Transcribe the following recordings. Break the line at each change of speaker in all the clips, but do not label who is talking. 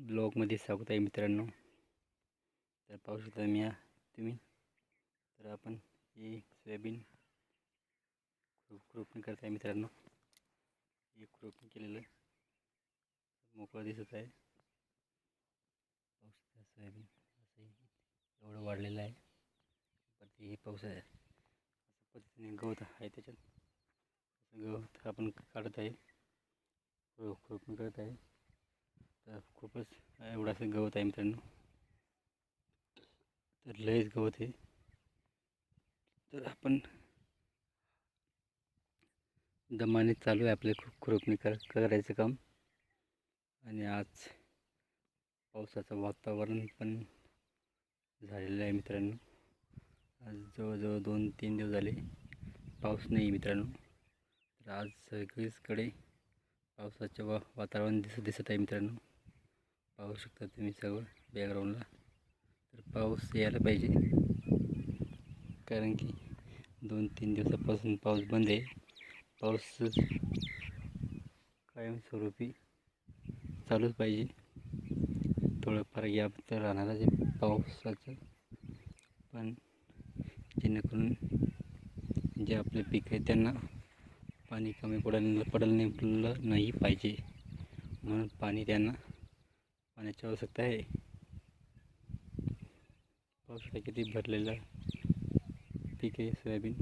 ब्लॉगमध्ये स्वागत आहे मित्रांनो. तर पाहू शकता मी या तुम्ही. तर आपण हे सोयाबीन खुरप करत आहे मित्रांनो. हे खुरपणी केलेलं मोकळं दिसत आहे. पाहू शकता सोयाबीन. असं एवढं वाढलेलं आहे. पण हे पाऊस आहे. असं पद्धतीने गवत आहे त्याच्यात. असं गवत आपण काढत आहे. खु- करत आहे. तर खूपच एवढासं गवत आहे मित्रांनो. तर लयच गवत आहे. तर आपण दमाने चालू आहे आपले खुरपणी कर करायचं काम. आणि आज पावसाचं वातावरण पण झालेलं आहे मित्रांनो. आज जवळजवळ दोन तीन दिवस झाले पाऊस नाही मित्रांनो. तर आज सगळीचकडे पावसाचं वा वातावरण दिसत दिसत आहे मित्रांनो. पाहू शकता तुम्ही सगळं बॅकग्राऊंडला तर पाऊस यायला पाहिजे. कारण की दोन तीन दिवसापासून पाऊस बंद आहे. पाऊस कायमस्वरूपी चालूच पाहिजे. थोडंफार गॅप तर राहणारच आहे पावसाचं. पण जेणेकरून जे आपले पीक आहे त्यांना पाणी कमी पडायला पडायला नाही नाही पाहिजे. म्हणून पाणी त्यांना पाण्याची आवश्यकता आहे. पाऊस किती भरलेलं पीक आहे सोयाबीन?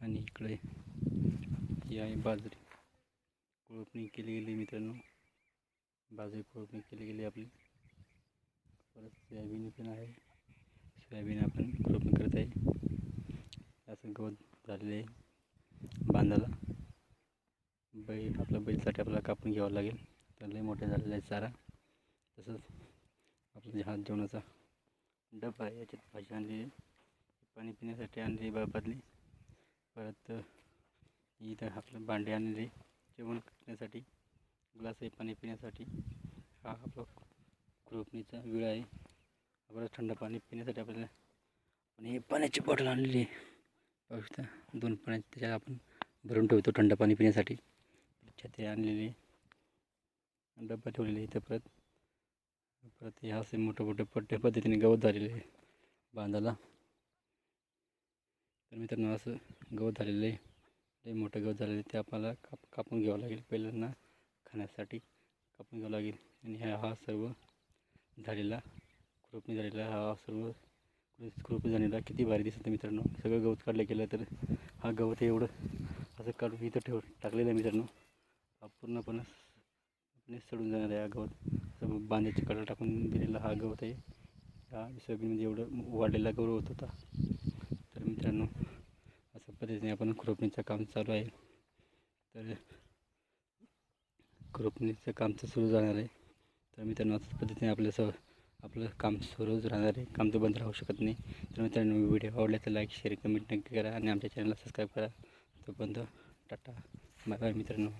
आणि इकडे ही आहे बाजरी. कोळपणी केली गेली मित्रांनो. बाजरी कोळपणी केली गेली आपली. परत सोयाबीन पण आहे. सोयाबीन आपण कोळपणी करत आहे. असं गवत झालेलं आहे बांधाला. बैल आपल्या बैलसाठी आपल्याला कापून घ्यावं लागेल. तर लई मोठे झालेलं आहे चारा. तसंच आपलं जे हात जेवणाचा डबा आहे याच्यात भाजी आणलेली पाणी पिण्यासाठी आणली बाबातली परत इथं आपलं भांडे आणले जेवण करण्यासाठी ग्लास आहे पाणी पिण्यासाठी. हा आपला कृपणीचा वेळ आहे. आपल्याला थंड पाणी पिण्यासाठी आपल्याला आणि पाण्याची बॉटल आणलेली आहे. दोन पाण्याची त्याच्यात आपण भरून ठेवतो थंड पाणी पिण्यासाठी. छत्री आणलेली. डब्बा ठेवलेले इथं परत. परत हे असे मोठे मोठे पट्टे पद्धतीने गवत झालेले आहे बांधाला तर मित्रांनो असं गवत झालेलं आहे. लई मोठं गवत झालेलं आहे. ते आपल्याला काप कापून घ्यावं लागेल पहिल्यांदा खाण्यासाठी. कापून घ्यावं लागेल. आणि ह्या हा सर्व झालेला खुरपणी झालेला हा सर्व खुरपणी झालेला किती भारी दिसतं मित्रांनो. सगळं गवत काढलं गेलं तर हा गवत एवढं असं काढून इथं ठेव टाकलेलं आहे मित्रांनो. हा पूर्णपणे सडून जाणार आहे हा गवत असं कडा टाकून दिलेला हा गवत आहे. हा सोयाबीनमध्ये एवढं वाढलेला गवत होता तर मित्रांनो अशा पद्धतीने आपण खुरपणीचं काम चालू आहे. तर खुरपणीचं काम तर सुरू जाणार आहे. तर मित्रांनो अशाच पद्धतीने आपलं स आपलं काम सुरूच राहणार आहे. काम तर बंद राहू शकत नाही. तर मित्रांनो व्हिडिओ आवडला तर लाईक शेअर कमेंट नक्की करा आणि आमच्या चॅनलला सबस्क्राईब करा. तोपर्यंत टाटा. बाय बाय मित्रांनो.